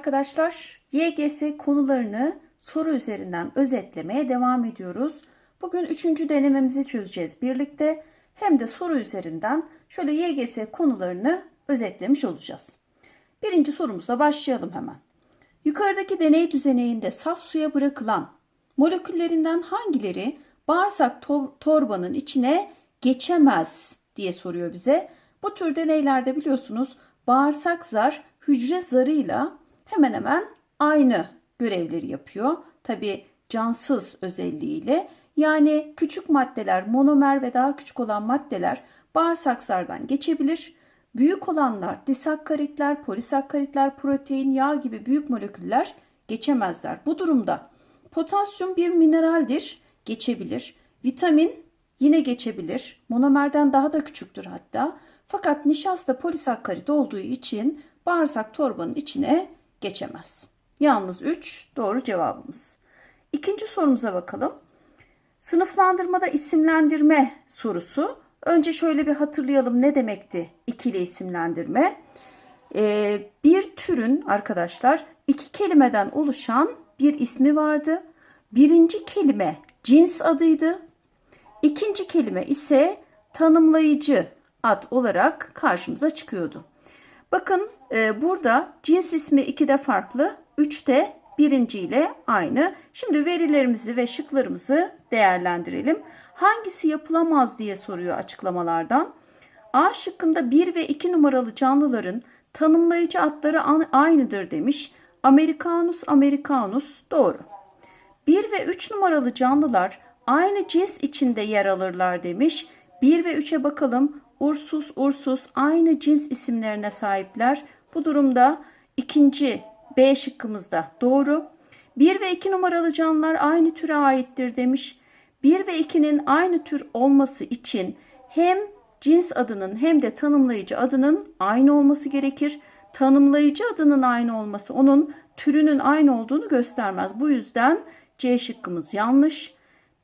Arkadaşlar. YGS konularını soru üzerinden özetlemeye devam ediyoruz. Bugün üçüncü denememizi çözeceğiz birlikte. Hem de soru üzerinden şöyle YGS konularını özetlemiş olacağız. Birinci sorumuzla başlayalım hemen. Yukarıdaki deney düzeneğinde saf suya bırakılan moleküllerinden hangileri bağırsak tor- torbanın içine geçemez diye soruyor bize. Bu tür deneylerde biliyorsunuz bağırsak zar hücre zarıyla hemen hemen aynı görevleri yapıyor. Tabi cansız özelliğiyle yani küçük maddeler monomer ve daha küçük olan maddeler bağırsak zardan geçebilir. Büyük olanlar disakkaritler, polisakkaritler, protein, yağ gibi büyük moleküller geçemezler. Bu durumda potasyum bir mineraldir, geçebilir. Vitamin yine geçebilir. Monomerden daha da küçüktür hatta. Fakat nişasta polisakkarit olduğu için bağırsak torbanın içine geçemez. Yalnız 3 doğru cevabımız. İkinci sorumuza bakalım. Sınıflandırmada isimlendirme sorusu. Önce şöyle bir hatırlayalım ne demekti ikili isimlendirme. Ee, bir türün arkadaşlar iki kelimeden oluşan bir ismi vardı. Birinci kelime cins adıydı. İkinci kelime ise tanımlayıcı ad olarak karşımıza çıkıyordu. Bakın e, burada cins ismi 2'de farklı, 3'te birinci ile aynı. Şimdi verilerimizi ve şıklarımızı değerlendirelim. Hangisi yapılamaz diye soruyor açıklamalardan. A şıkkında 1 ve 2 numaralı canlıların tanımlayıcı adları aynıdır demiş. Americanus americanus doğru. 1 ve 3 numaralı canlılar aynı cins içinde yer alırlar demiş. 1 ve 3'e bakalım. Ursus, Ursus aynı cins isimlerine sahipler. Bu durumda ikinci B şıkkımızda doğru. 1 ve 2 numaralı canlılar aynı türe aittir demiş. 1 ve 2'nin aynı tür olması için hem cins adının hem de tanımlayıcı adının aynı olması gerekir. Tanımlayıcı adının aynı olması onun türünün aynı olduğunu göstermez. Bu yüzden C şıkkımız yanlış.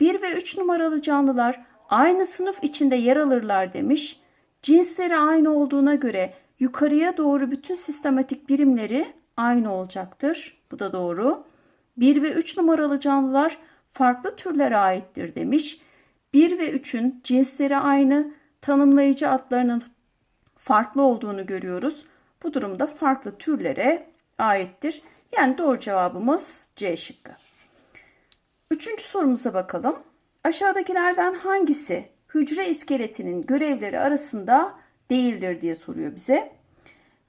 1 ve 3 numaralı canlılar aynı sınıf içinde yer alırlar demiş. Cinsleri aynı olduğuna göre yukarıya doğru bütün sistematik birimleri aynı olacaktır. Bu da doğru. 1 ve 3 numaralı canlılar farklı türlere aittir demiş. 1 ve 3'ün cinsleri aynı, tanımlayıcı adlarının farklı olduğunu görüyoruz. Bu durumda farklı türlere aittir. Yani doğru cevabımız C şıkkı. Üçüncü sorumuza bakalım. Aşağıdakilerden hangisi hücre iskeletinin görevleri arasında değildir diye soruyor bize.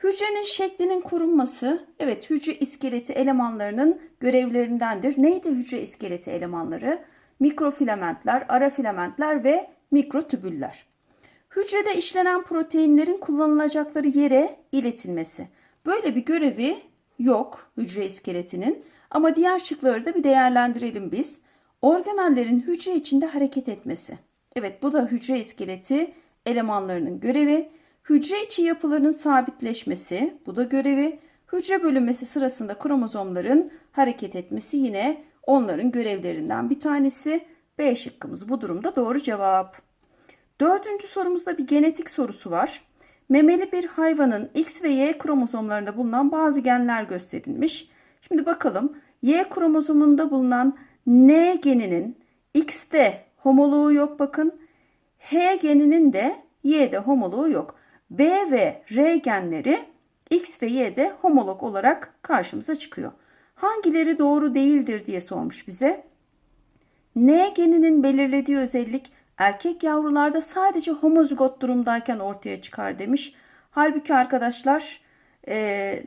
Hücrenin şeklinin korunması, evet hücre iskeleti elemanlarının görevlerindendir. Neydi hücre iskeleti elemanları? Mikrofilamentler, ara filamentler ve mikrotübüller. Hücrede işlenen proteinlerin kullanılacakları yere iletilmesi. Böyle bir görevi yok hücre iskeletinin ama diğer şıkları da bir değerlendirelim biz. Organellerin hücre içinde hareket etmesi. Evet bu da hücre iskeleti elemanlarının görevi. Hücre içi yapıların sabitleşmesi bu da görevi. Hücre bölünmesi sırasında kromozomların hareket etmesi yine onların görevlerinden bir tanesi. B şıkkımız bu durumda doğru cevap. Dördüncü sorumuzda bir genetik sorusu var. Memeli bir hayvanın X ve Y kromozomlarında bulunan bazı genler gösterilmiş. Şimdi bakalım Y kromozomunda bulunan N geninin X'te homoloğu yok bakın. H geninin de Y'de homoloğu yok. B ve R genleri X ve Y'de homolog olarak karşımıza çıkıyor. Hangileri doğru değildir diye sormuş bize. N geninin belirlediği özellik erkek yavrularda sadece homozigot durumdayken ortaya çıkar demiş. Halbuki arkadaşlar e,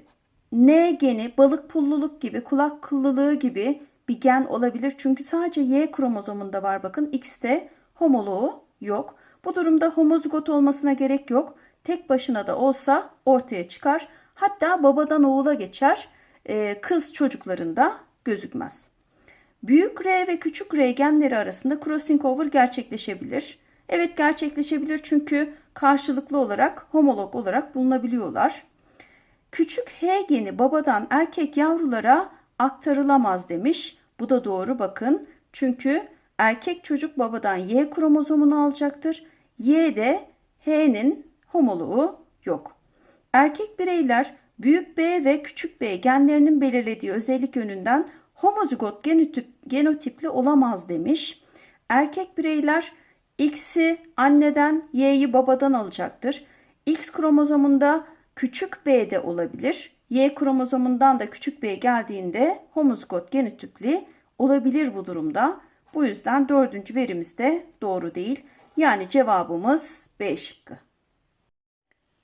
N geni balık pulluluk gibi kulak kıllılığı gibi bir gen olabilir. Çünkü sadece Y kromozomunda var bakın. X'te homoloğu yok. Bu durumda homozigot olmasına gerek yok. Tek başına da olsa ortaya çıkar. Hatta babadan oğula geçer. Ee, kız çocuklarında gözükmez. Büyük R ve küçük R genleri arasında crossing over gerçekleşebilir. Evet gerçekleşebilir çünkü karşılıklı olarak homolog olarak bulunabiliyorlar. Küçük H geni babadan erkek yavrulara aktarılamaz demiş. Bu da doğru bakın. Çünkü erkek çocuk babadan Y kromozomunu alacaktır. Y'de H'nin homoloğu yok. Erkek bireyler büyük B ve küçük B genlerinin belirlediği özellik yönünden homozigot genotip, genotipli olamaz demiş. Erkek bireyler X'i anneden, Y'yi babadan alacaktır. X kromozomunda küçük B'de olabilir. Y kromozomundan da küçük B geldiğinde homozigot genotipli olabilir bu durumda. Bu yüzden dördüncü verimiz de doğru değil. Yani cevabımız B şıkkı.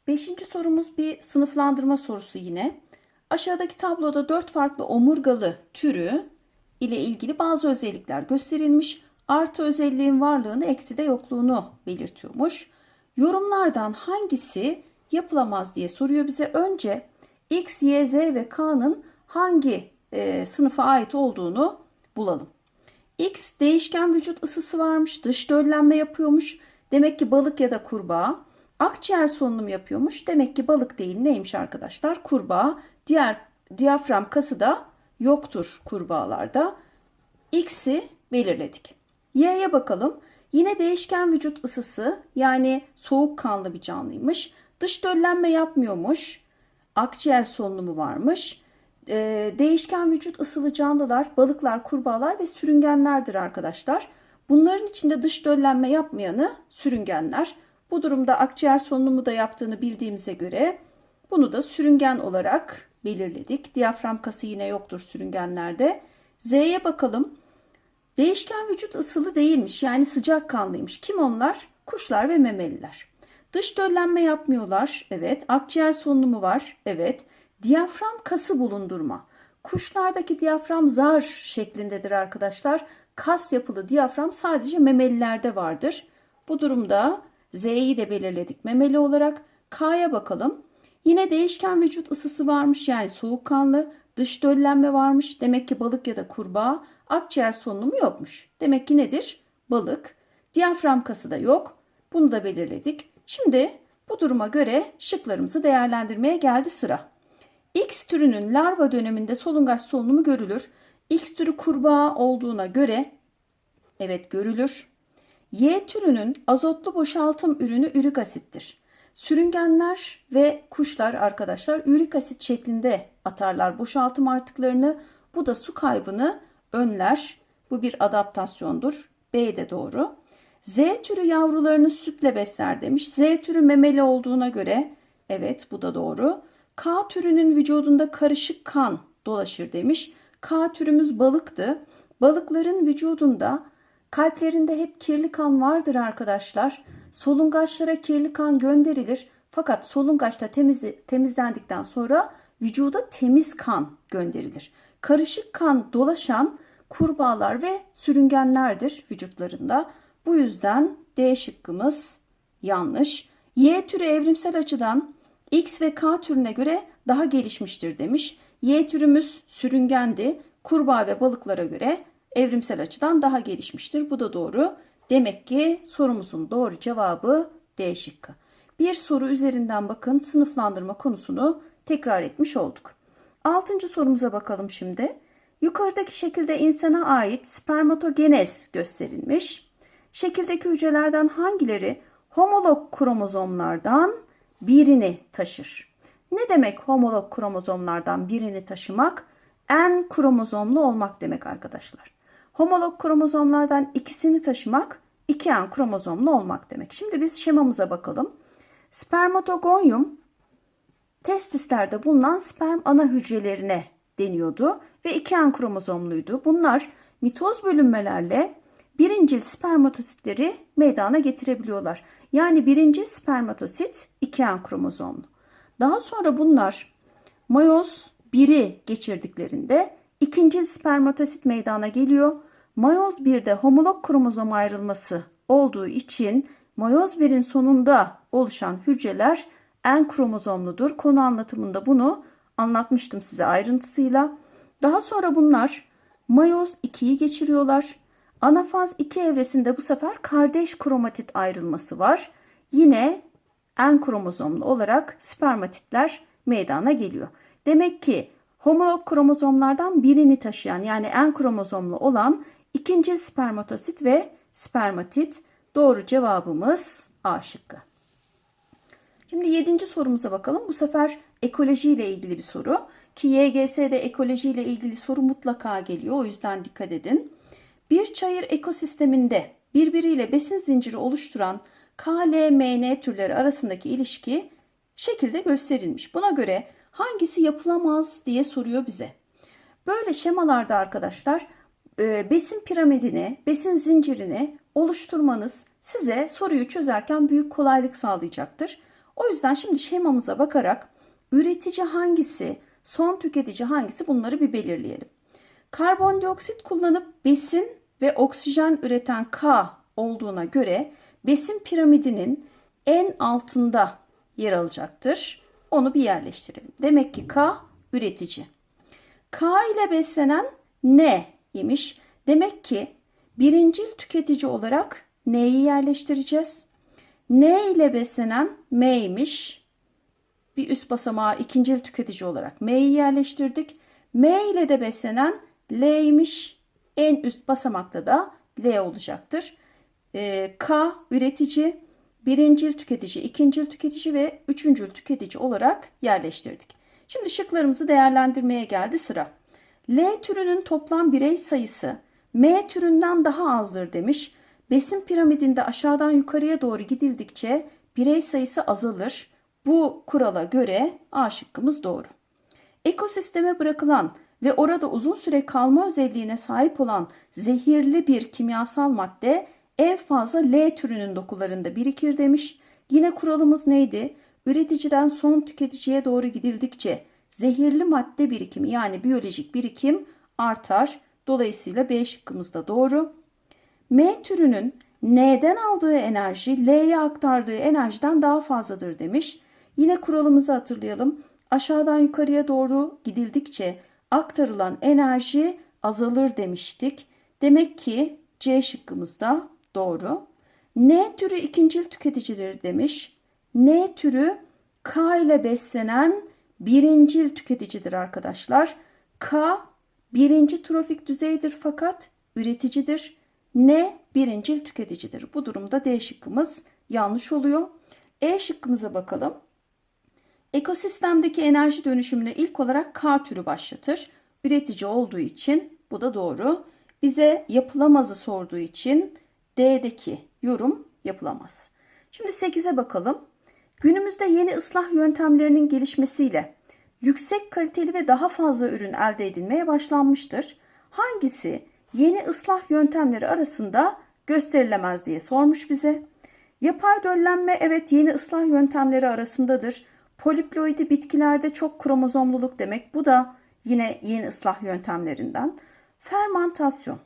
Beşinci sorumuz bir sınıflandırma sorusu yine. Aşağıdaki tabloda dört farklı omurgalı türü ile ilgili bazı özellikler gösterilmiş. Artı özelliğin varlığını, eksi de yokluğunu belirtiyormuş. Yorumlardan hangisi yapılamaz diye soruyor bize. Önce X, Y, Z ve K'nın hangi e, sınıfa ait olduğunu bulalım. X değişken vücut ısısı varmış, dış döllenme yapıyormuş. Demek ki balık ya da kurbağa. Akciğer solunum yapıyormuş. Demek ki balık değil neymiş arkadaşlar? Kurbağa. Diğer diyafram kası da yoktur kurbağalarda. X'i belirledik. Y'ye bakalım. Yine değişken vücut ısısı yani soğukkanlı bir canlıymış. Dış döllenme yapmıyormuş. Akciğer solunumu varmış. Ee, değişken vücut ısılı canlılar, balıklar, kurbağalar ve sürüngenlerdir arkadaşlar. Bunların içinde dış döllenme yapmayanı sürüngenler. Bu durumda akciğer solunumu da yaptığını bildiğimize göre bunu da sürüngen olarak belirledik. Diyafram kası yine yoktur sürüngenlerde. Z'ye bakalım. Değişken vücut ısılı değilmiş yani sıcak kanlıymış. Kim onlar? Kuşlar ve memeliler. Dış döllenme yapmıyorlar. Evet. Akciğer solunumu var. Evet. Diyafram kası bulundurma. Kuşlardaki diyafram zar şeklindedir arkadaşlar. Kas yapılı diyafram sadece memelilerde vardır. Bu durumda Z'yi de belirledik memeli olarak. K'ya bakalım. Yine değişken vücut ısısı varmış yani soğukkanlı. Dış döllenme varmış. Demek ki balık ya da kurbağa. Akciğer solunumu yokmuş. Demek ki nedir? Balık. Diyafram kası da yok. Bunu da belirledik. Şimdi bu duruma göre şıklarımızı değerlendirmeye geldi sıra. X türünün larva döneminde solungaç solunumu görülür. X türü kurbağa olduğuna göre evet görülür. Y türünün azotlu boşaltım ürünü ürik asittir. Sürüngenler ve kuşlar arkadaşlar ürik asit şeklinde atarlar boşaltım artıklarını. Bu da su kaybını önler. Bu bir adaptasyondur. B de doğru. Z türü yavrularını sütle besler demiş. Z türü memeli olduğuna göre evet bu da doğru. K türünün vücudunda karışık kan dolaşır demiş. K türümüz balıktı. Balıkların vücudunda kalplerinde hep kirli kan vardır arkadaşlar. Solungaçlara kirli kan gönderilir. Fakat solungaçta temiz, temizlendikten sonra vücuda temiz kan gönderilir. Karışık kan dolaşan kurbağalar ve sürüngenlerdir vücutlarında. Bu yüzden D şıkkımız yanlış. Y türü evrimsel açıdan X ve K türüne göre daha gelişmiştir demiş. Y türümüz sürüngendi. Kurbağa ve balıklara göre evrimsel açıdan daha gelişmiştir. Bu da doğru. Demek ki sorumuzun doğru cevabı D şıkkı. Bir soru üzerinden bakın sınıflandırma konusunu tekrar etmiş olduk. Altıncı sorumuza bakalım şimdi. Yukarıdaki şekilde insana ait spermatogenez gösterilmiş. Şekildeki hücrelerden hangileri homolog kromozomlardan birini taşır? Ne demek homolog kromozomlardan birini taşımak? En kromozomlu olmak demek arkadaşlar. Homolog kromozomlardan ikisini taşımak, iki en kromozomlu olmak demek. Şimdi biz şemamıza bakalım. Spermatogonium testislerde bulunan sperm ana hücrelerine deniyordu ve iki en kromozomluydu. Bunlar mitoz bölünmelerle birincil spermatositleri meydana getirebiliyorlar. Yani birinci spermatosit iki en kromozomlu. Daha sonra bunlar mayoz 1'i geçirdiklerinde ikinci spermatosit meydana geliyor. Mayoz 1'de homolog kromozom ayrılması olduğu için mayoz 1'in sonunda oluşan hücreler en kromozomludur. Konu anlatımında bunu anlatmıştım size ayrıntısıyla. Daha sonra bunlar mayoz 2'yi geçiriyorlar. Anafaz 2 evresinde bu sefer kardeş kromatit ayrılması var. Yine en kromozomlu olarak spermatitler meydana geliyor. Demek ki homolog kromozomlardan birini taşıyan yani en kromozomlu olan ikinci spermatosit ve spermatit doğru cevabımız A şıkkı. Şimdi yedinci sorumuza bakalım. Bu sefer ekoloji ile ilgili bir soru. Ki YGS'de ekoloji ile ilgili soru mutlaka geliyor. O yüzden dikkat edin. Bir çayır ekosisteminde birbiriyle besin zinciri oluşturan KLMN türleri arasındaki ilişki şekilde gösterilmiş. Buna göre hangisi yapılamaz diye soruyor bize. Böyle şemalarda arkadaşlar e, besin piramidini, besin zincirini oluşturmanız size soruyu çözerken büyük kolaylık sağlayacaktır. O yüzden şimdi şemamıza bakarak üretici hangisi, son tüketici hangisi bunları bir belirleyelim. Karbondioksit kullanıp besin ve oksijen üreten K olduğuna göre besin piramidinin en altında yer alacaktır. Onu bir yerleştirelim. Demek ki K üretici. K ile beslenen N imiş. Demek ki birincil tüketici olarak N'yi yerleştireceğiz. N ile beslenen M'ymiş. Bir üst basamağa ikincil tüketici olarak M'yi yerleştirdik. M ile de beslenen L'ymiş. En üst basamakta da L olacaktır. Ee, K üretici, birincil tüketici, ikincil tüketici ve üçüncül tüketici olarak yerleştirdik. Şimdi şıklarımızı değerlendirmeye geldi sıra. L türünün toplam birey sayısı M türünden daha azdır demiş. Besin piramidinde aşağıdan yukarıya doğru gidildikçe birey sayısı azalır. Bu kurala göre A şıkkımız doğru. Ekosisteme bırakılan ve orada uzun süre kalma özelliğine sahip olan zehirli bir kimyasal madde en fazla L türünün dokularında birikir demiş. Yine kuralımız neydi? Üreticiden son tüketiciye doğru gidildikçe zehirli madde birikimi yani biyolojik birikim artar. Dolayısıyla B şıkkımız da doğru. M türünün N'den aldığı enerji L'ye aktardığı enerjiden daha fazladır demiş. Yine kuralımızı hatırlayalım. Aşağıdan yukarıya doğru gidildikçe aktarılan enerji azalır demiştik. Demek ki C şıkkımız da doğru. N türü ikincil tüketicidir demiş. N türü K ile beslenen birincil tüketicidir arkadaşlar. K birinci trofik düzeydir fakat üreticidir. N birincil tüketicidir. Bu durumda D şıkkımız yanlış oluyor. E şıkkımıza bakalım. Ekosistemdeki enerji dönüşümünü ilk olarak K türü başlatır. Üretici olduğu için bu da doğru. Bize yapılamazı sorduğu için D'deki yorum yapılamaz. Şimdi 8'e bakalım. Günümüzde yeni ıslah yöntemlerinin gelişmesiyle yüksek kaliteli ve daha fazla ürün elde edilmeye başlanmıştır. Hangisi yeni ıslah yöntemleri arasında gösterilemez diye sormuş bize. Yapay döllenme evet yeni ıslah yöntemleri arasındadır. Poliploidi bitkilerde çok kromozomluluk demek. Bu da yine yeni ıslah yöntemlerinden. Fermantasyon.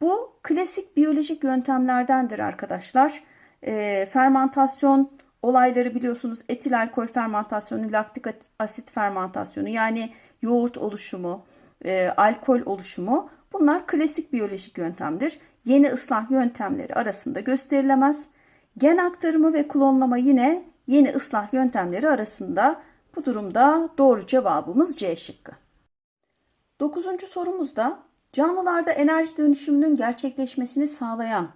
Bu klasik biyolojik yöntemlerdendir arkadaşlar. E, fermantasyon olayları biliyorsunuz etil alkol fermentasyonu, laktik asit fermentasyonu yani yoğurt oluşumu, e, alkol oluşumu bunlar klasik biyolojik yöntemdir. Yeni ıslah yöntemleri arasında gösterilemez. Gen aktarımı ve klonlama yine yeni ıslah yöntemleri arasında. Bu durumda doğru cevabımız C şıkkı. Dokuzuncu sorumuzda canlılarda enerji dönüşümünün gerçekleşmesini sağlayan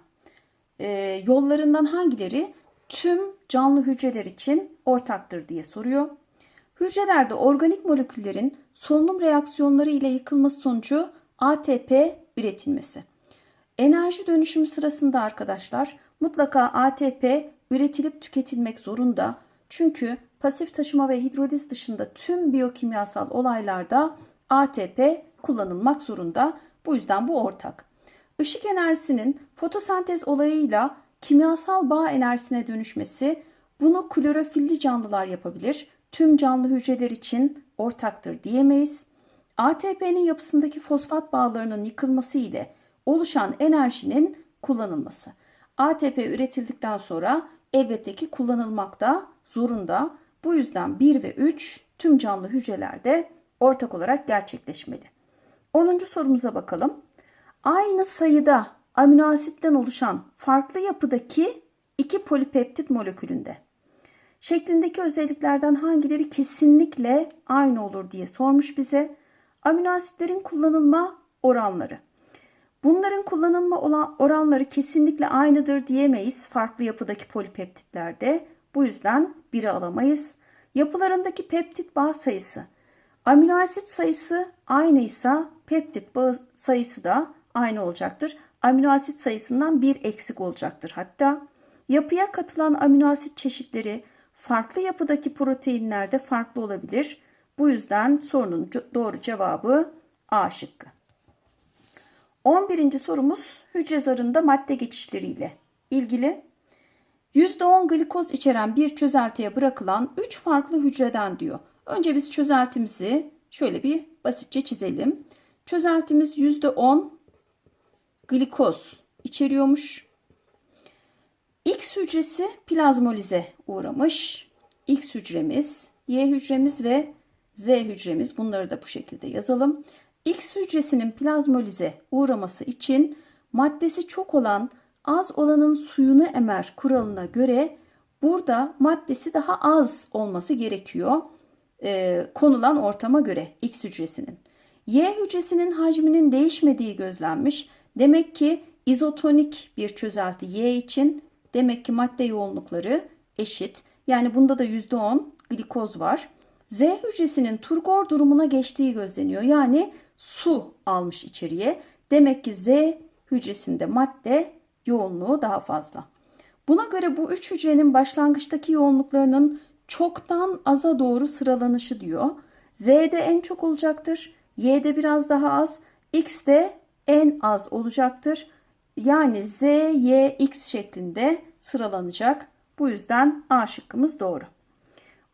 e, yollarından hangileri tüm canlı hücreler için ortaktır diye soruyor. Hücrelerde organik moleküllerin solunum reaksiyonları ile yıkılması sonucu ATP üretilmesi. Enerji dönüşümü sırasında arkadaşlar mutlaka ATP üretilip tüketilmek zorunda. Çünkü pasif taşıma ve hidroliz dışında tüm biyokimyasal olaylarda ATP kullanılmak zorunda. Bu yüzden bu ortak. Işık enerjisinin fotosentez olayıyla kimyasal bağ enerjisine dönüşmesi bunu klorofilli canlılar yapabilir. Tüm canlı hücreler için ortaktır diyemeyiz. ATP'nin yapısındaki fosfat bağlarının yıkılması ile oluşan enerjinin kullanılması. ATP üretildikten sonra elbette ki kullanılmak da zorunda. Bu yüzden 1 ve 3 tüm canlı hücrelerde ortak olarak gerçekleşmeli. 10. sorumuza bakalım. Aynı sayıda amino asitten oluşan farklı yapıdaki iki polipeptit molekülünde şeklindeki özelliklerden hangileri kesinlikle aynı olur diye sormuş bize. Amino asitlerin kullanılma oranları. Bunların kullanılma oranları kesinlikle aynıdır diyemeyiz farklı yapıdaki polipeptitlerde. Bu yüzden biri alamayız. Yapılarındaki peptit bağ sayısı. Amino asit sayısı aynıysa peptit bağ sayısı da aynı olacaktır. Amino asit sayısından bir eksik olacaktır. Hatta yapıya katılan amino asit çeşitleri farklı yapıdaki proteinlerde farklı olabilir. Bu yüzden sorunun doğru cevabı A şıkkı. 11. sorumuz hücre zarında madde geçişleriyle ilgili. %10 glikoz içeren bir çözeltiye bırakılan 3 farklı hücreden diyor. Önce biz çözeltimizi şöyle bir basitçe çizelim. Çözeltimiz %10 glikoz içeriyormuş. X hücresi plazmolize uğramış. X hücremiz, Y hücremiz ve Z hücremiz bunları da bu şekilde yazalım. X hücresinin plazmolize uğraması için maddesi çok olan az olanın suyunu emer kuralına göre burada maddesi daha az olması gerekiyor e, konulan ortama göre X hücresinin. Y hücresinin hacminin değişmediği gözlenmiş. Demek ki izotonik bir çözelti Y için demek ki madde yoğunlukları eşit. Yani bunda da %10 glikoz var. Z hücresinin turgor durumuna geçtiği gözleniyor. Yani su almış içeriye. Demek ki Z hücresinde madde yoğunluğu daha fazla. Buna göre bu üç hücrenin başlangıçtaki yoğunluklarının çoktan aza doğru sıralanışı diyor. Z'de en çok olacaktır. Y'de biraz daha az. X'de en az olacaktır. Yani Z, Y, X şeklinde sıralanacak. Bu yüzden A şıkkımız doğru.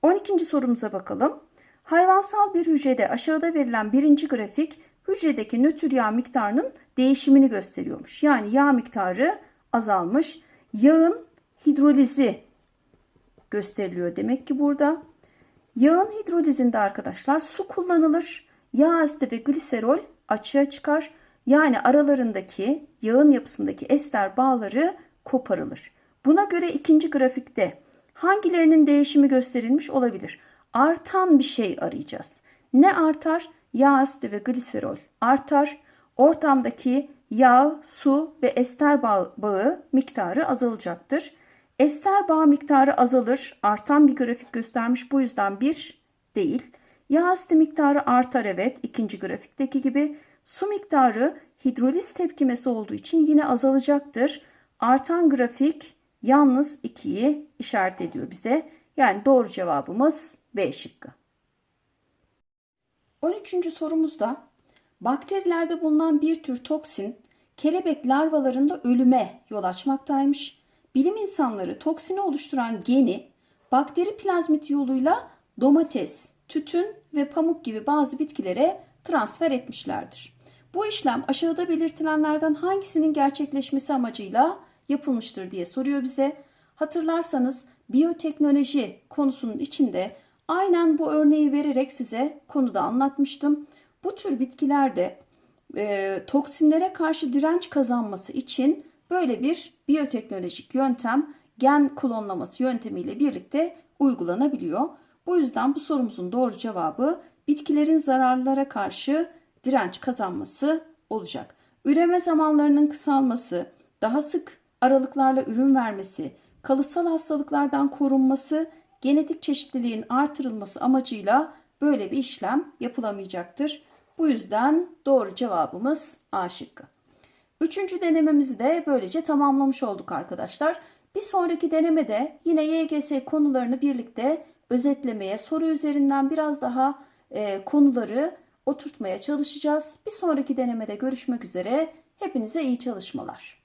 12. sorumuza bakalım. Hayvansal bir hücrede aşağıda verilen birinci grafik hücredeki nötr yağ miktarının değişimini gösteriyormuş. Yani yağ miktarı azalmış. Yağın hidrolizi gösteriliyor demek ki burada. Yağın hidrolizinde arkadaşlar su kullanılır. Yağ asidi ve gliserol açığa çıkar. Yani aralarındaki yağın yapısındaki ester bağları koparılır. Buna göre ikinci grafikte hangilerinin değişimi gösterilmiş olabilir? Artan bir şey arayacağız. Ne artar? Yağ asidi ve gliserol artar. Ortamdaki yağ, su ve ester bağı miktarı azalacaktır. Ester bağ miktarı azalır. Artan bir grafik göstermiş. Bu yüzden bir değil. Yağ asidi miktarı artar evet. ikinci grafikteki gibi. Su miktarı hidroliz tepkimesi olduğu için yine azalacaktır. Artan grafik yalnız 2'yi işaret ediyor bize. Yani doğru cevabımız B şıkkı. 13. sorumuzda bakterilerde bulunan bir tür toksin kelebek larvalarında ölüme yol açmaktaymış. Bilim insanları toksini oluşturan geni bakteri plazmit yoluyla domates, tütün ve pamuk gibi bazı bitkilere transfer etmişlerdir. Bu işlem aşağıda belirtilenlerden hangisinin gerçekleşmesi amacıyla yapılmıştır diye soruyor bize. Hatırlarsanız biyoteknoloji konusunun içinde aynen bu örneği vererek size konuda anlatmıştım. Bu tür bitkilerde e, toksinlere karşı direnç kazanması için böyle bir biyoteknolojik yöntem gen klonlaması yöntemiyle birlikte uygulanabiliyor. Bu yüzden bu sorumuzun doğru cevabı bitkilerin zararlara karşı direnç kazanması olacak. Üreme zamanlarının kısalması, daha sık aralıklarla ürün vermesi, kalıtsal hastalıklardan korunması, genetik çeşitliliğin artırılması amacıyla böyle bir işlem yapılamayacaktır. Bu yüzden doğru cevabımız A şıkkı. Üçüncü denememizi de böylece tamamlamış olduk arkadaşlar. Bir sonraki denemede yine YGS konularını birlikte özetlemeye, soru üzerinden biraz daha e, konuları oturtmaya çalışacağız. Bir sonraki denemede görüşmek üzere. Hepinize iyi çalışmalar.